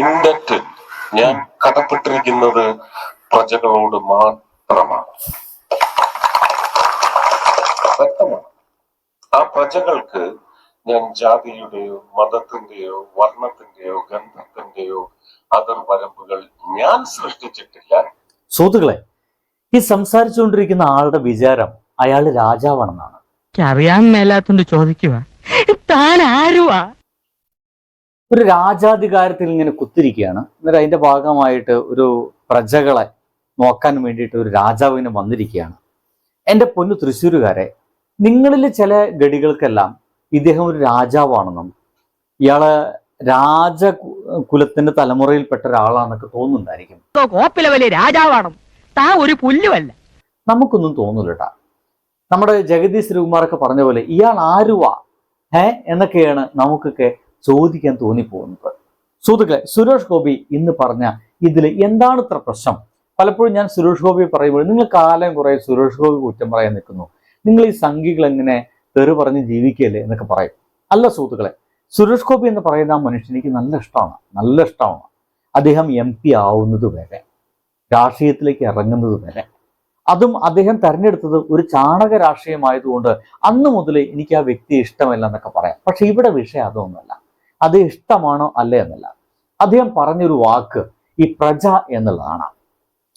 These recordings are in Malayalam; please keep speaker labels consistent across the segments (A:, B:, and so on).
A: ഇൻഡറ്റ് ഞാൻ കടപ്പെട്ടിരിക്കുന്നത് പ്രജകളോട് മാത്രമാണ്. വ്യക്തമാണ്. ആ പ്രജകൾക്ക് ഞാൻ ജാതിയുടെയോ മതത്തിന്റെയോ വർണത്തിന്റെയോ ഗന്ധത്തിന്റെയോ അതിർവരമ്പുകൾ ഞാൻ സൃഷ്ടിച്ചിട്ടില്ല.
B: സുഹൃത്തുക്കളെ ഈ സംസാരിച്ചുകൊണ്ടിരിക്കുന്ന ആളുടെ വിചാരം അയാൾ രാജാവാണെന്നാണ്.
C: അറിയാൻ മേലാത്തോണ്ട് ചോദിക്കുക താൻ ആരുവാ?
B: ഒരു രാജാധികാരത്തിൽ ഇങ്ങനെ കുത്തിരിക്കുകയാണ്. എന്നിട്ട് അതിന്റെ ഭാഗമായിട്ട് ഒരു പ്രജകളെ നോക്കാൻ വേണ്ടിയിട്ട് ഒരു രാജാവിന് വന്നിരിക്കുകയാണ്. എന്റെ പൊന്നു തൃശ്ശൂരുകാരെ നിങ്ങളിൽ ചില ഗഡികൾക്കെല്ലാം ഇദ്ദേഹം ഒരു രാജാവാണെന്നും ഇയാൾ രാജ കുലത്തിന്റെ തലമുറയിൽപ്പെട്ട ഒരാളാണെന്നൊക്കെ തോന്നുന്നുണ്ടായിരിക്കും.
C: കോപ്പിലെ വലിയ രാജാവാണ് താ ഒരു പുല്ലുമല്ല.
B: നമുക്കൊന്നും തോന്നില്ല കേട്ടാ നമ്മുടെ ജഗദീശ് ശ്രീകുമാറൊക്കെ പറഞ്ഞ പോലെ ഇയാൾ ആരുവാ? ഏ എന്നൊക്കെയാണ് നമുക്കൊക്കെ ചോദിക്കാൻ തോന്നിപ്പോകുന്നത്. സുഹൃത്തുക്കളെ സുരേഷ് ഗോപി ഇന്ന് പറഞ്ഞ ഇതിൽ എന്താണ് ഇത്ര പ്രശ്നം? പലപ്പോഴും ഞാൻ സുരേഷ് ഗോപി പറയുമ്പോൾ നിങ്ങൾ കാലം കുറെ സുരേഷ് ഗോപി കുറ്റം പറയാൻ നിൽക്കുന്നു. നിങ്ങൾ ഈ സംഘികൾ എങ്ങനെ തെറി പറഞ്ഞ് ജീവിക്കല്ലേ എന്നൊക്കെ പറയും. അല്ല സുഹൃത്തുക്കളെ സുരേഷ് ഗോപി എന്ന് പറയുന്ന ആ മനുഷ്യൻ എനിക്ക് നല്ല ഇഷ്ടമാണ്. നല്ല ഇഷ്ടമാണ്. അദ്ദേഹം എം പി ആവുന്നത് വരെ രാഷ്ട്രീയത്തിലേക്ക് ഇറങ്ങുന്നത് വരെ. അതും അദ്ദേഹം തെരഞ്ഞെടുത്തത് ഒരു ചാണക രാഷ്ട്രീയമായതുകൊണ്ട് അന്ന് മുതൽ എനിക്ക് ആ വ്യക്തി ഇഷ്ടമല്ല എന്നൊക്കെ പറയാം. പക്ഷെ ഇവിടെ വിഷയം അതൊന്നുമല്ല. അത് ഇഷ്ടമാണോ അല്ലേ എന്നല്ല. അദ്ദേഹം പറഞ്ഞൊരു വാക്ക് ഈ പ്രജ എന്നുള്ളതാണ്.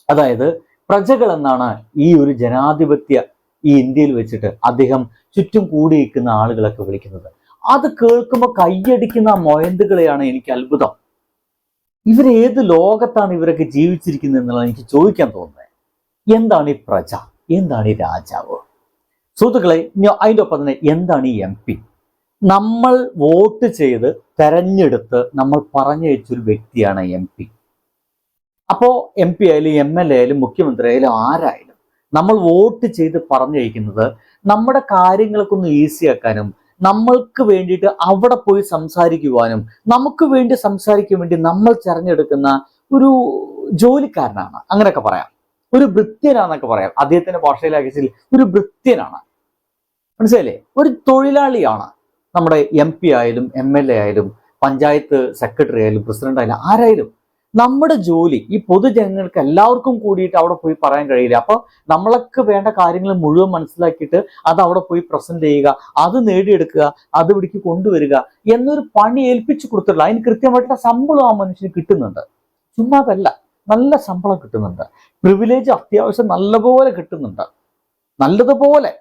B: അതായത് പ്രജകൾ എന്നാണ് ഈ ഒരു ജനാധിപത്യ ഈ ഇന്ത്യയിൽ വെച്ചിട്ട് അദ്ദേഹം ചുറ്റും കൂടിയിരിക്കുന്ന ആളുകളൊക്കെ വിളിക്കുന്നത്. അത് കേൾക്കുമ്പോൾ കൈയടിക്കുന്ന മൊയന്തുകളെയാണ് എനിക്ക് അത്ഭുതം. ഇവരേത് ലോകത്താണ് ഇവരൊക്കെ ജീവിച്ചിരിക്കുന്നത് എന്നുള്ളത് എനിക്ക് ചോദിക്കാൻ തോന്നുന്നത്. എന്താണ് ഈ പ്രജ? എന്താണ് ഈ രാജാവ്? സുഹൃത്തുക്കളെ അതിന്റെ ഒപ്പം തന്നെ എന്താണ് ഈ എം പി? നമ്മൾ വോട്ട് ചെയ്ത് തെരഞ്ഞെടുത്ത് നമ്മൾ പറഞ്ഞയച്ചൊരു വ്യക്തിയാണ് എം പി അപ്പോ എം പി ആയാലും എം എൽ എ ആയാലും മുഖ്യമന്ത്രി ആയാലും ആരായാലും നമ്മൾ വോട്ട് ചെയ്ത് പറഞ്ഞയക്കുന്നത് നമ്മുടെ കാര്യങ്ങളൊക്കെ ഒന്ന് ഈസിയാക്കാനും നമ്മൾക്ക് വേണ്ടിയിട്ട് അവിടെ പോയി സംസാരിക്കുവാനും നമുക്ക് വേണ്ടി സംസാരിക്കാൻ വേണ്ടി നമ്മൾ തിരഞ്ഞെടുക്കുന്ന ഒരു ജോലിക്കാരനാണ്. അങ്ങനെയൊക്കെ പറയാം. ഒരു വൃത്യനാണെന്നൊക്കെ പറയാം. അദ്ദേഹത്തിന്റെ ഭാഷയിലാക്കിയാൽ ഒരു ഭൃത്യനാണ് മനസ്സിലായില്ലേ? ഒരു തൊഴിലാളിയാണ്. നമ്മുടെ എം പി ആയാലും എം എൽ എ ആയാലും പഞ്ചായത്ത് സെക്രട്ടറി ആയാലും പ്രസിഡന്റ് ആയാലും ആരായാലും നമ്മുടെ ജോലി ഈ പൊതുജനങ്ങൾക്ക് എല്ലാവർക്കും കൂടിയിട്ട് അവിടെ പോയി പറയാൻ കഴിയില്ല. അപ്പോൾ നമ്മൾക്ക് വേണ്ട കാര്യങ്ങൾ മുഴുവൻ മനസ്സിലാക്കിയിട്ട് അത് അവിടെ പോയി പ്രസന്റ് ചെയ്യുക അത് നേടിയെടുക്കുക അത് ഇവിടേക്ക് കൊണ്ടുവരിക എന്നൊരു പണി ഏൽപ്പിച്ചു കൊടുത്തിട്ടില്ല അതിന് കൃത്യമായിട്ടുള്ള ശമ്പളം ആ മനുഷ്യന് കിട്ടുന്നുണ്ട്. ചുമ്മാതല്ല നല്ല ശമ്പളം കിട്ടുന്നുണ്ട്. പ്രിവിലേജ് അത്യാവശ്യം നല്ലപോലെ കിട്ടുന്നുണ്ട്. നല്ലതുപോലെ.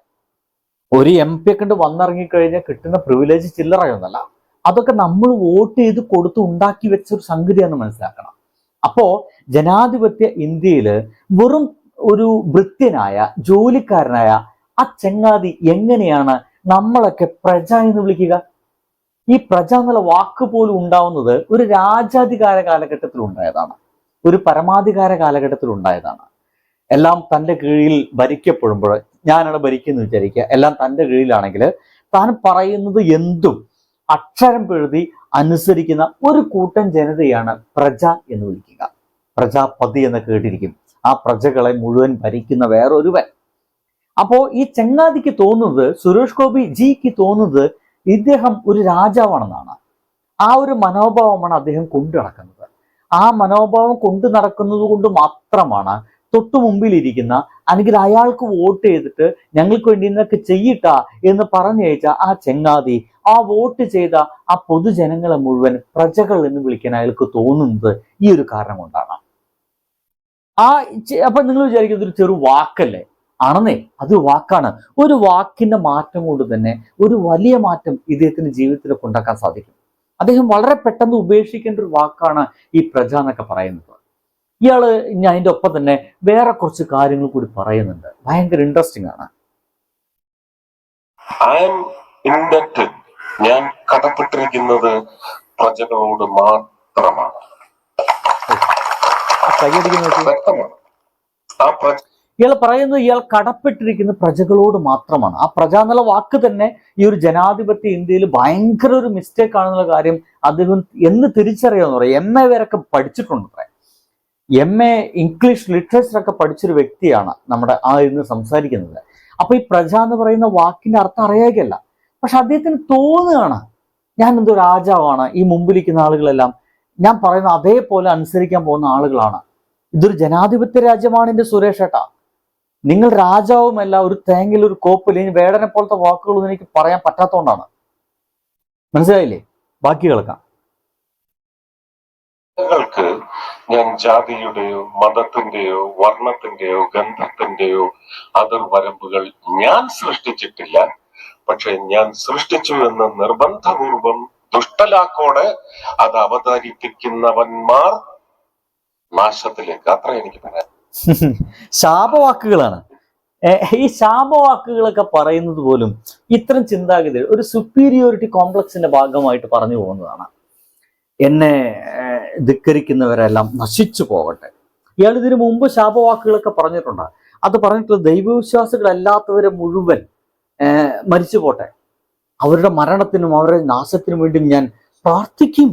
B: ഒരു എം പി ഒക്കെ വന്നിറങ്ങിക്കഴിഞ്ഞാൽ കിട്ടുന്ന പ്രിവിലേജ് ചില്ലറയൊന്നല്ല അതൊക്കെ നമ്മൾ വോട്ട് ചെയ്ത് കൊടുത്ത് ഉണ്ടാക്കി വെച്ച ഒരു സംഗതിയാണെന്ന് മനസ്സിലാക്കണം. അപ്പോ ജനാധിപത്യ ഇന്ത്യയിൽ വെറും ഒരു വൃത്യനായ ജോലിക്കാരനായ ആ ചങ്ങാതി എങ്ങനെയാണ് നമ്മളൊക്കെ പ്രജ എന്ന് വിളിക്കുക? ഈ പ്രജ എന്നുള്ള വാക്ക് പോലും ഉണ്ടാവുന്നത് ഒരു രാജാധികാര കാലഘട്ടത്തിൽ ഉണ്ടായതാണ്. ഒരു പരമാധികാര കാലഘട്ടത്തിൽ ഉണ്ടായതാണ്. എല്ലാം തന്റെ കീഴിൽ ഭരിക്കപ്പെടുമ്പോൾ ഞാനാണ് ഭരിക്കുന്നു വിചാരിക്കുക. എല്ലാം തന്റെ കീഴിലാണെങ്കിൽ താൻ പറയുന്നത് എന്തും അക്ഷരം പെഴുതി അനുസരിക്കുന്ന ഒരു കൂട്ടം ജനതയാണ് പ്രജ എന്ന് വിളിക്കുക. പ്രജാപതി എന്ന് കേട്ടിരിക്കും. ആ പ്രജകളെ മുഴുവൻ ഭരിക്കുന്ന വേറൊരുവൻ. അപ്പോ ഈ ചങ്ങാതിക്ക് തോന്നുന്നത് സുരേഷ് ഗോപി ജിക്ക് തോന്നുന്നത് ഇദ്ദേഹം ഒരു രാജാവാണെന്നാണ്. ആ ഒരു മനോഭാവമാണ് അദ്ദേഹം കൊണ്ടു നടക്കുന്നത്. ആ മനോഭാവം കൊണ്ടു നടക്കുന്നത് കൊണ്ട് മാത്രമാണ് തൊട്ടു മുമ്പിലിരിക്കുന്ന അല്ലെങ്കിൽ അയാൾക്ക് വോട്ട് ചെയ്തിട്ട് ഞങ്ങൾക്ക് വേണ്ടി ഇന്നൊക്കെ ചെയ്യിട്ട എന്ന് പറഞ്ഞയച്ച ആ ചെങ്ങാതി ആ വോട്ട് ചെയ്ത ആ പൊതുജനങ്ങളെ മുഴുവൻ പ്രജകൾ എന്ന് വിളിക്കാൻ അയാൾക്ക് തോന്നുന്നത് ഈ ഒരു കാരണം കൊണ്ടാണ്. ആ അപ്പൊ നിങ്ങൾ വിചാരിക്കുന്നത് ഒരു ചെറു വാക്കല്ലേ? ആണെന്നേ അത് വാക്കാണ്. ഒരു വാക്കിന്റെ മാറ്റം കൊണ്ട് തന്നെ ഒരു വലിയ മാറ്റം ഇദ്ദേഹത്തിന്റെ ജീവിതത്തിലൊക്കെ ഉണ്ടാക്കാൻ സാധിക്കും. അദ്ദേഹം വളരെ പെട്ടെന്ന് ഉപേക്ഷിക്കേണ്ട ഒരു വാക്കാണ് ഈ പ്രജ എന്നൊക്കെ പറയുന്നത്. ഇയാൾ ഇനി അതിന്റെ ഒപ്പം തന്നെ വേറെ കുറച്ച് കാര്യങ്ങൾ കൂടി പറയുന്നുണ്ട്. ഭയങ്കര ഇൻട്രസ്റ്റിംഗ് ആണ്.
A: ഐ എം ഇൻഡറ്റ് ഞാൻ കടപ്പെട്ടിരിക്കുന്നത് പ്രജകളോട് മാത്രമാണ്.
B: ഇയാൾ പറയുന്നത് ഇയാൾ കടപ്പെട്ടിരിക്കുന്ന പ്രജകളോട് മാത്രമാണ്. ആ പ്രജ എന്നുള്ള വാക്ക് തന്നെ ഈ ഒരു ജനാധിപത്യ ഇന്ത്യയിൽ ഭയങ്കര ഒരു മിസ്റ്റേക്ക് ആണെന്നുള്ള കാര്യം അദ്ദേഹം എന്ന് തിരിച്ചറിയാന്ന് പറയാം. എം എ വരെയൊക്കെ പഠിച്ചിട്ടുണ്ട്. എം എ ഇംഗ്ലീഷ് ലിറ്ററേച്ചർ ഒക്കെ പഠിച്ചൊരു വ്യക്തിയാണ് നമ്മുടെ ആ ഇന്ന് സംസാരിക്കുന്നത്. അപ്പൊ ഈ പ്രജ എന്ന് പറയുന്ന വാക്കിന്റെ അർത്ഥം അറിയാകല്ല പക്ഷെ അദ്ദേഹത്തിന് തോന്നുകയാണ് ഞാൻ എന്തോ രാജാവാണ് ഈ മുമ്പിലിരിക്കുന്ന ആളുകളെല്ലാം ഞാൻ പറയുന്ന അതേപോലെ അനുസരിക്കാൻ പോകുന്ന ആളുകളാണ്. ഇതൊരു ജനാധിപത്യ രാജ്യമാണ് എന്റെ സുരേഷ് ഏട്ടാ. നിങ്ങൾ രാജാവുമല്ല ഒരു തേങ്ങയിൽ ഒരു കോപ്പിൽ ഇനി വേടനെ പോലത്തെ വാക്കുകളൊന്നും എനിക്ക് പറയാൻ പറ്റാത്തതുകൊണ്ടാണ്. മനസ്സിലായില്ലേ? ബാക്കി കേൾക്കാം.
A: ഞാൻ ജാതിയുടെയോ മതത്തിന്റെയോ വർണത്തിന്റെയോ ഗന്ധത്തിന്റെയോ അതിർവരമ്പുകൾ ഞാൻ സൃഷ്ടിച്ചിട്ടില്ല. പക്ഷെ ഞാൻ സൃഷ്ടിച്ചു എന്ന് നിർബന്ധപൂർവം ദുഷ്ടലാക്കോടെ അത് അവതരിപ്പിക്കുന്നവന്മാർ നാശത്തിലേക്ക്. അത്ര എനിക്ക് പറയാം
B: ശാപവാക്കുകളാണ്. ഈ ശാപവാക്കുകളൊക്കെ പറയുന്നത് പോലും ഇത്തരം ചിന്താഗതി ഒരു സുപ്പീരിയോറിറ്റി കോംപ്ലക്സിന്റെ ഭാഗമായിട്ട് പറഞ്ഞു പോകുന്നതാണ്. എന്നെ ധിക്കരിക്കുന്നവരെല്ലാം നശിച്ചു പോകട്ടെ. ഇയാൾ ഇതിനു മുമ്പ് ശാപവാക്കുകളൊക്കെ പറഞ്ഞിട്ടുണ്ട്. അത് പറഞ്ഞിട്ടുള്ള ദൈവവിശ്വാസികളല്ലാത്തവരെ മുഴുവൻ മരിച്ചു പോട്ടെ. അവരുടെ മരണത്തിനും അവരുടെ നാശത്തിനും വേണ്ടി ഞാൻ പ്രാർത്ഥിക്കും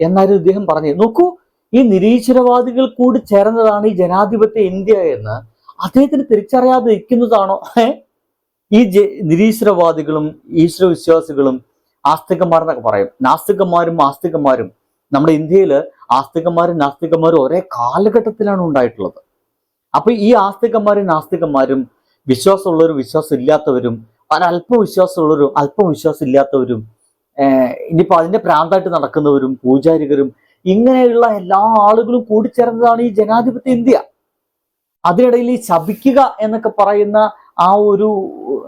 B: എന്നായിരുന്നു ഇദ്ദേഹം പറഞ്ഞത്. നോക്കൂ ഈ നിരീശ്വരവാദികൾ കൂടി ചേർന്നതാണ് ഈ ജനാധിപത്യ ഇന്ത്യ എന്ന് അദ്ദേഹത്തിന് തിരിച്ചറിയാതെ ഇരിക്കുന്നതാണോ ഈ നിരീശ്വരവാദികളും ഈശ്വരവിശ്വാസികളും ആസ്തികന്മാർ എന്നൊക്കെ പറയും. നാസ്തികന്മാരും ആസ്തികന്മാരും. നമ്മുടെ ഇന്ത്യയിൽ ആസ്തികന്മാരും നാസ്തികന്മാരും ഒരേ കാലഘട്ടത്തിലാണ് ഉണ്ടായിട്ടുള്ളത്. അപ്പൊ ഈ ആസ്തികന്മാരും നാസ്തികന്മാരും വിശ്വാസമുള്ളവരും വിശ്വാസം ഇല്ലാത്തവരും ഒരല്പം വിശ്വാസമുള്ളവരും അല്പം വിശ്വാസം ഇല്ലാത്തവരും ഇനിയിപ്പോൾ ഇനിയിപ്പോ അതിന്റെ പ്രാന്തായിട്ട് നടക്കുന്നവരും പൂജാരികരും ഇങ്ങനെയുള്ള എല്ലാ ആളുകളും കൂടിച്ചേർന്നതാണ് ഈ ജനാധിപത്യ ഇന്ത്യ. അതിനിടയിൽ ഈ ശപിക്കുക എന്നൊക്കെ പറയുന്ന ആ ഒരു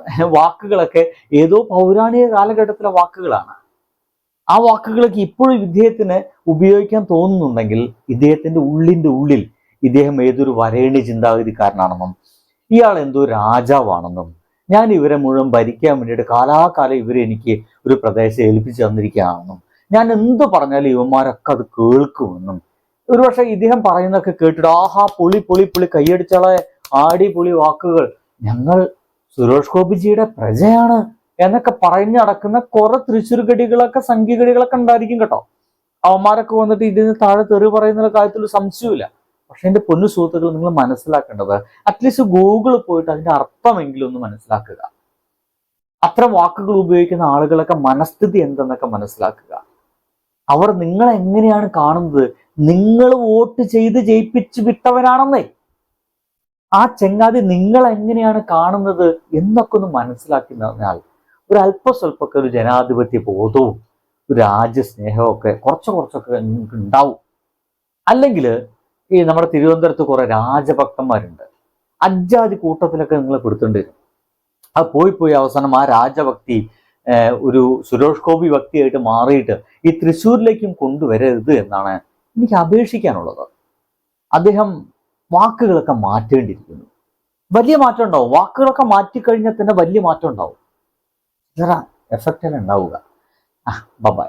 B: വാക്കുകളൊക്കെ ഏതോ പൗരാണിക കാലഘട്ടത്തിലെ വാക്കുകളാണ്. ആ വാക്കുകളൊക്കെ ഇപ്പോഴും ഇദ്ദേഹത്തിന് ഉപയോഗിക്കാൻ തോന്നുന്നുണ്ടെങ്കിൽ ഇദ്ദേഹത്തിന്റെ ഉള്ളിന്റെ ഉള്ളിൽ ഇദ്ദേഹം ഏതൊരു വരേണ്യ ചിന്താഗതിക്കാരനാണെന്നും ഇയാൾ എന്തോ രാജാവാണെന്നും ഞാൻ ഇവരെ മുഴുവൻ ഭരിക്കാൻ വേണ്ടിയിട്ട് കാലാകാലം ഇവരെ എനിക്ക് ഒരു പ്രദേശം ഏൽപ്പിച്ചു തന്നിരിക്കുകയാണെന്നും ഞാൻ എന്ത് പറഞ്ഞാലും ഇവന്മാരൊക്കെ അത് കേൾക്കുമെന്നും ഒരുപക്ഷെ ഇദ്ദേഹം പറയുന്നതൊക്കെ കേട്ടിട്ട് ആഹാ പൊളി പൊളി പൊളി കൈയടിച്ചാളെ ആടി പൊളി വാക്കുകൾ ഞങ്ങൾ സുരേഷ് ഗോപിജിയുടെ പ്രജയാണ് എന്നൊക്കെ പറഞ്ഞു നടക്കുന്ന കുറെ തൃശ്ശൂർ ഗടികളൊക്കെ സംഖ്യഗടികളൊക്കെ ഉണ്ടായിരിക്കും കേട്ടോ. അവന്മാരൊക്കെ വന്നിട്ട് ഇതിന് താഴെ തെറി പറയുന്ന കാര്യത്തിൽ സംശയമില്ല പക്ഷെ എന്റെ പൊന്നു സുഹൃത്തുക്കൾ നിങ്ങൾ മനസ്സിലാക്കേണ്ടത് അറ്റ്ലീസ്റ്റ് ഗൂഗിൾ പോയിട്ട് അതിന്റെ അർത്ഥമെങ്കിലും ഒന്ന് മനസ്സിലാക്കുക. അത്തരം വാക്കുകൾ ഉപയോഗിക്കുന്ന ആളുകളൊക്കെ മനസ്ഥിതി എന്തെന്നൊക്കെ മനസ്സിലാക്കുക. അവർ നിങ്ങളെങ്ങനെയാണ് കാണുന്നത്? നിങ്ങൾ വോട്ട് ചെയ്ത് ജയിപ്പിച്ച് വിട്ടവരാണെന്നേ. ആ ചെങ്ങാതി നിങ്ങൾ എങ്ങനെയാണ് കാണുന്നത് എന്നൊക്കെ ഒന്ന് മനസ്സിലാക്കി പറഞ്ഞാൽ ഒരു അല്പസ്വല്പമൊക്കെ ഒരു ജനാധിപത്യ ബോധവും ഒരു രാജ്യസ്നേഹവും ഒക്കെ കുറച്ച് കുറച്ചൊക്കെ നിങ്ങൾക്ക് ഉണ്ടാവും. അല്ലെങ്കിൽ ഈ നമ്മുടെ തിരുവനന്തപുരത്ത് കുറെ രാജഭക്തന്മാരുണ്ട്. അജ്ജാതി കൂട്ടത്തിലൊക്കെ നിങ്ങൾ പെടുത്തേണ്ടി വരും അത് പോയി പോയി അവസാനം ആ രാജഭക്തി ഒരു സുരേഷ് ഗോപി ഭക്തിയായിട്ട് മാറിയിട്ട് ഈ തൃശ്ശൂരിലേക്കും കൊണ്ടുവരരുത് എന്നാണ് എനിക്ക് അപേക്ഷിക്കാനുള്ളത്. അദ്ദേഹം വാക്കുകളൊക്കെ മാറ്റേണ്ടിയിരിക്കുന്നു. വലിയ മാറ്റം ഉണ്ടാവും. വാക്കുകളൊക്കെ മാറ്റിക്കഴിഞ്ഞാൽ തന്നെ വലിയ മാറ്റം ഉണ്ടാവും. എഫക്റ്റ് തന്നെ ഉണ്ടാവുക. ആ ബൈ